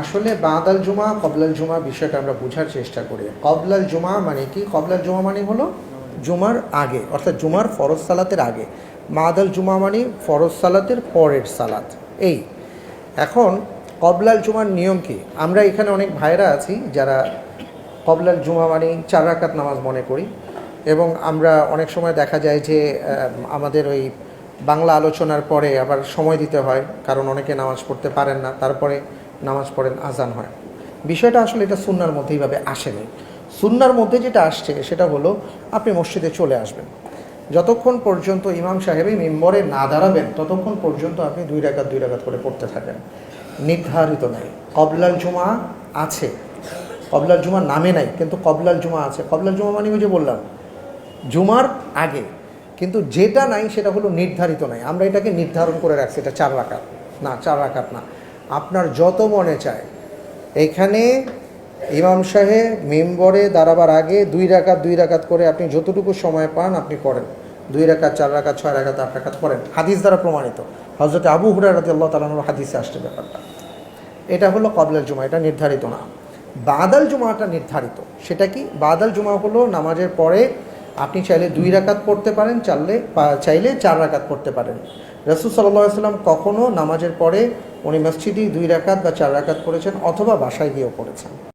আসলে বাদাল জুমা, কবলাল জুমা বিষয়টা আমরা বোঝার চেষ্টা করি। কবলাল জুমা মানে কি? কবলাল জুমা মানে হলো জুমার আগে, অর্থাৎ জুমার ফরজ সালাতের আগে। মাদাল জুমা মানে ফরজ সালাতের পরের সালাত। এই। এখন কবলাল জুমার নিয়ম কি? আমরা এখানে অনেক ভাইরা আছি যারা কবলাল জুমা মানে চার রাকাত নামাজ মনে করি এবং আমরা অনেক সময় দেখা যায় যে আমাদের ওই বাংলা আলোচনার পরে আবার সময় দিতে হয়, কারণ অনেকে নামাজ পড়তে পারেন না। তারপরে নামাজ পড়েন, আজান হয়। বিষয়টা আসলে এটা সুন্নার মধ্যে এইভাবে আসেনি। সুন্নার মধ্যে যেটা আসছে, সেটা হলো আপনি মসজিদে চলে আসবেন। যতক্ষণ পর্যন্ত ইমাম সাহেবই মেম্বরে না দাঁড়াবেন, ততক্ষণ পর্যন্ত আপনি দুই রাকাত দুই রাকাত করে পড়তে থাকেন। নির্ধারিত নাই। কবলাল জুমা আছে। কবলাল জুমা নামে নাই, কিন্তু কবলাল জুমা আছে। কবলাল জুমা মানে ওই যে বললাম, জুমার আগে। কিন্তু যেটা নাই, সেটা হলো নির্ধারিত নাই। আমরা এটাকে নির্ধারণ করে রাখছি, এটা চার রাকাত। না, চার রাকাত না। আপনার যত মনে চায়। এখানে ইমাম সাহেব মেম্বরে দাঁড়াবার আগে দুই রাকাত দুই রাকাত করে আপনি যতটুকু সময় পান আপনি করেন। দুই রাকাত, চার রাকাত, ছয় রাকাত, আট রাকাত করেন। হাদিস দ্বারা প্রমাণিত। হজরত আবু হুরার রাতে আল্লাহ তালানোর হাদিসে আসছে ব্যাপারটা। এটা হলো কবলাল জুমা, এটা নির্ধারিত না। বাদাল জুমাটা নির্ধারিত। সেটা কি? বাদাল জুমা হলো নামাজের পরে আপনি চাইলে দুই রাকাত পড়তে পারেন, চাইলে বা- চাইলে চার রাকাত পড়তে পারেন। রসুল সাল্লাম কখনও নামাজের পরে উনি মসজিদেই দুই রাকাত বা চার রাকাত পড়েছেন অথবা বাসায় গিয়েও পড়েছেন।